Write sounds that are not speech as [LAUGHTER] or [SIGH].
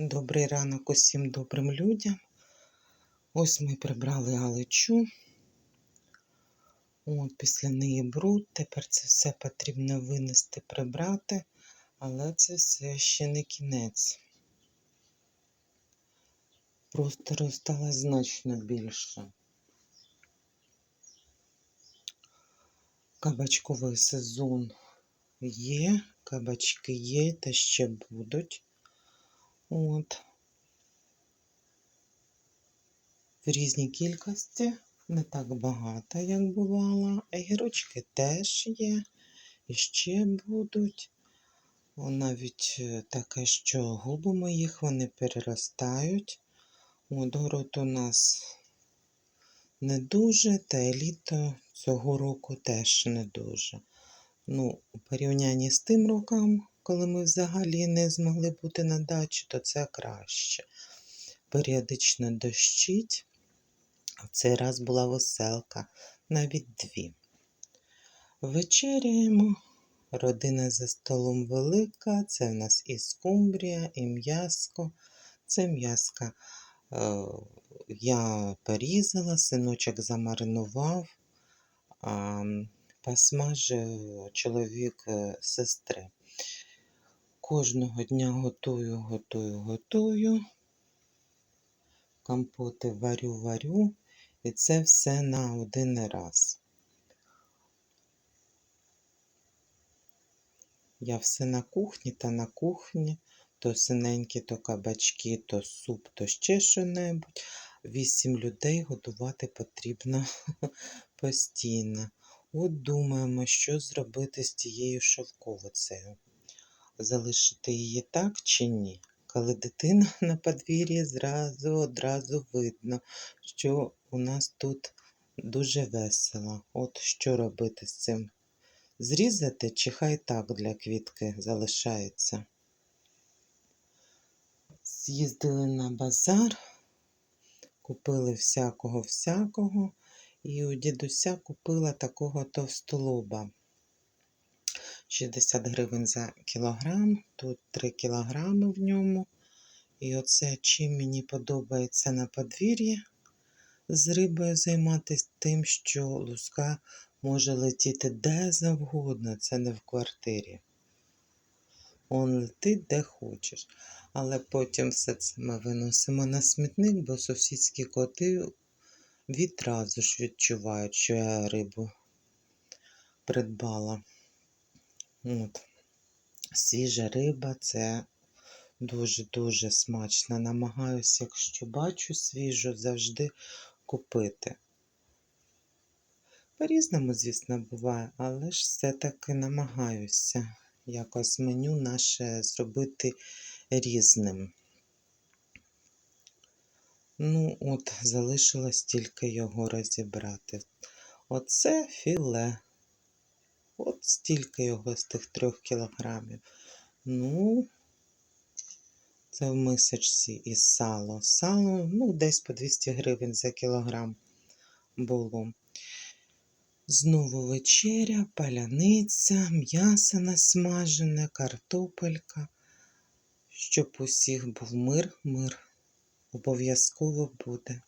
Добрий ранок усім добрим людям. Ось ми прибрали галичу. От, після неї бруд. Тепер це все потрібно винести, прибрати, але це все ще не кінець. Простору стало значно більше. Кабачковий сезон є, кабачки є та ще будуть. От. В різній кількості, не так багато, як бувало. Огірочки теж є, і ще будуть. Навіть е, таке, що губимо їх, вони переростають. От город у нас не дуже, та й літо цього року теж не дуже. Ну, у порівнянні з тим роком, коли ми взагалі не змогли бути на дачі, то це краще. Періодично дощить. Цей раз була веселка, навіть дві. Вечеряємо. Родина за столом велика. Це в нас і скумбрія, і м'яско. Це м'яска е, я порізала, синочок замаринував, а посмажив чоловік е, сестри. Кожного дня готую, готую, готую. Компоти варю, варю. І це все на один раз. Я все на кухні та на кухні. То синенькі, то кабачки, то суп, то ще що-небудь. Вісім людей годувати потрібно [LAUGHS] постійно. От думаємо, що зробити з тією шовковицею. Залишити її так чи ні? Коли дитина [LAUGHS] на подвір'ї, зразу одразу видно, що у нас тут дуже весело. От що робити з цим? Зрізати чи хай так для квітки залишається. З'їздили на базар, купили всякого-всякого, і у дідуся купила такого товстолоба. 60 гривень за кілограм, тут 3 кілограми в ньому. І оце чим мені подобається на подвір'ї з рибою займатися тим, що луска може летіти де завгодно, це не в квартирі. Он летить де хочеш. Але потім все це ми виносимо на смітник, бо сусідські коти відразу ж відчувають, що я рибу придбала. От. Свіжа риба це дуже-дуже смачно. Намагаюся, якщо бачу свіжу, завжди купити. По-різному, звісно, буває, але ж все-таки намагаюся якось меню наше зробити різним. Ну, от, залишилось тільки його розібрати. Оце філе. От стільки його з тих трьох кілограмів. Ну, це в мисочці і сало. Сало, ну, десь по 200 гривень за кілограм було. Знову вечеря, паляниця, м'ясо насмажене, картопелька. Щоб усіх був мир, мир. Обов'язково буде.